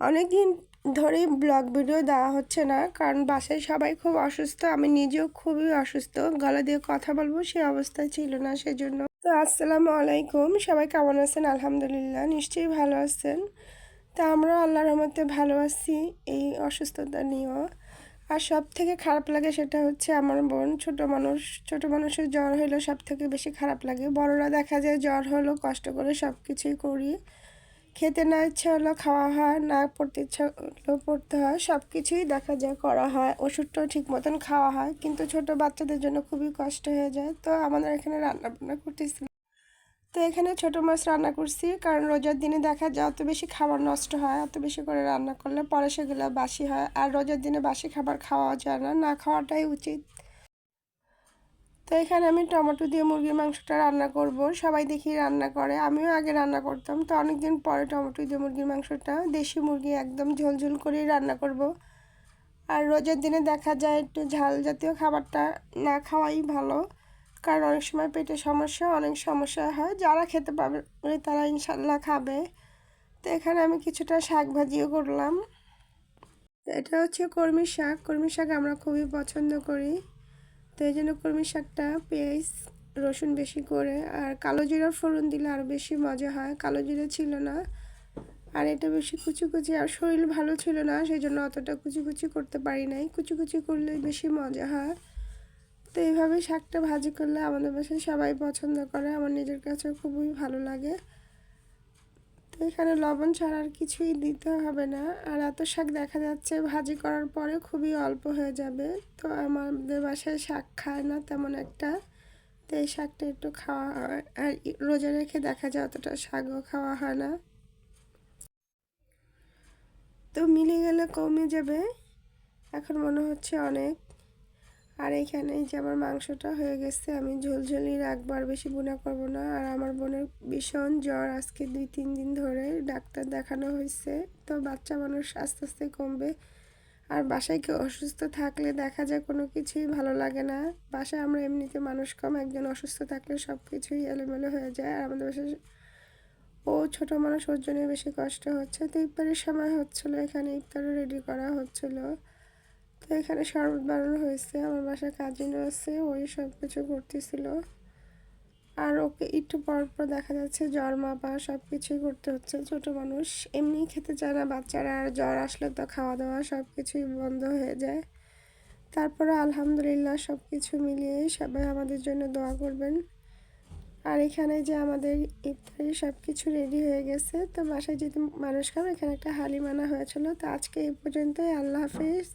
অনেক দিন ধরেই ব্লগ ভিডিও দেওয়া হচ্ছে না, কারণ বাসায় সবাই খুব অসুস্থ, আমি নিজেও খুবই অসুস্থ, গলা দিয়ে কথা বলব সে অবস্থায় ছিল না সেজন্য। তো আসসালামু আলাইকুম, সবাই কেমন আছেন? আলহামদুলিল্লাহ, নিশ্চয়ই ভালো আছেন। তা আমরা আল্লাহর রহমতে ভালো আছি, এই অসুস্থতা নিয়েও। আর সব থেকে খারাপ লাগে সেটা হচ্ছে আমার বোন, ছোট মানুষ, ছোট মানুষের জ্বর হলে সব থেকে বেশি খারাপ লাগে। বড়রা দেখা যায় জ্বর হলো কষ্ট করে সব কিছুই করি। খেতে না ইচ্ছা হলো খাওয়া হয়, না পড়তে ইচ্ছা হলো পড়তে হয় সব কিছুই দেখা যায়, করা হয়, ওষুধটাও ঠিক মতন খাওয়া হয়। কিন্তু ছোট বাচ্চাদের জন্য খুবই কষ্ট হয়ে যায়। তো আমাদের এখানে রান্না বান্না করতেছি। তো এখানে ছোট মাছ রান্না করছি, কারণ রোজার দিনে দেখা যায় অত বেশি খাবার নষ্ট হয়, অত বেশি করে রান্না করলে পরে সেগুলো বাসি হয়। আর রোজার দিনে বাসি খাবার খাওয়া যায় না না খাওয়াটাই উচিত। তো এখানে আমি টমেটো দিয়ে মুরগির মাংসটা রান্না করব। সবাই দেখি রান্না করে। আমিও আগে রান্না করতাম। তো অনেকদিন পরে টমেটো দিয়ে মুরগির মাংসটা দেশি মুরগি একদম ঝোলঝোল করেই রান্না করব। আর রোজার দিনে দেখা যায় একটু ঝাল জাতীয় খাবারটা না খাওয়াই ভালো। কারণ অনেক সময় পেটে সমস্যা, অনেক সমস্যা হয়। যারা খেতে পাবে তারা ইনশাল্লাহ খাবে। তো এখানে আমি কিছুটা শাক ভাজিও করলাম। এটা হচ্ছে কর্মী শাক। কর্মী শাক আমরা খুবই পছন্দ করি। তো এই জন্য কর্মী শাকটা পেঁয়াজ, রসুন বেশি করে, আর কালো জিরার ফোড়ন দিলে আরও বেশি মজা হয়। কালো জিরা ছিল না, আর এটা বেশি কুচি কুচি, আর শরীর ভালো ছিল না সেই জন্য অতটা কুচি কুচি করতে পারি নাই। কুচি কুচি করলে বেশি মজা হয়। তো এইভাবে শাকটা ভাজি করলে আমাদের বাসায় সবাই পছন্দ করে। আমার নিজের কাছেও খুবই ভালো লাগে। তো এখানে লবণ ছাড়া আর কিছুই দিতে হবে না। আর এত শাক দেখা যাচ্ছে, ভাজি করার পরে খুবই অল্প হয়ে যাবে। তো আমাদের বাসায় শাক খায় না তেমন একটা। তো এই শাকটা একটু খাওয়া হয়। আর রোজা রেখে দেখা যায় অতটা শাকও খাওয়া হয় না। তো মিলে গেলে কমে যাবে। এখন মনে হচ্ছে অনেক। আর এখানে যে আমার মাংসটা হয়ে গেছে, আমি ঝোলঝোলি রাখব আর বেশি বোনা করব না। আর আমার বোনের ভীষণ জ্বর আজকে দুই, তিন দিন ধরে ডাক্তার দেখানো হয়েছে। তো বাচ্চা মানুষ আস্তে আস্তে কমবে। আর বাসায় কেউ অসুস্থ থাকলে দেখা যায় কোনো কিছুই ভালো লাগে না। বাসায় আমরা এমনিতে মানুষ কম, একজন অসুস্থ থাকলে সব কিছুই এলোমেলো হয়ে যায়। আর আমাদের বাসায় ও ছোট মানুষ, ওর জন্য বেশি কষ্ট হচ্ছে। তো ইফতারের সময় হচ্ছিল, এখানে ইফতারও রেডি করা হচ্ছিল। তো এখানে শরবত বানানো হয়েছে, আমার বাসায় কাজিনও আছে ওই সব কিছু করতেছিল। আর ওকে একটু পর পর দেখা যাচ্ছে জ্বর, মাপা, সব কিছুই করতে হচ্ছে, ছোট মানুষ। এমনিই খেতে চায় না বাচ্চারা, আর জ্বর আসলে তো খাওয়া দাওয়া সব কিছুই বন্ধ হয়ে যায়। তারপরে আলহামদুলিল্লাহ সব কিছু মিলিয়ে সবাই আমাদের জন্য দোয়া করবেন। আর এখানে যে আমাদের ইফতারি সব কিছু রেডি হয়ে গেছে, তো বাসায় যদি মানুষ খাবে, এখানে একটা হালিমানা হয়েছিল, তো আজকে এই পর্যন্তই, আল্লাহ হাফিজ।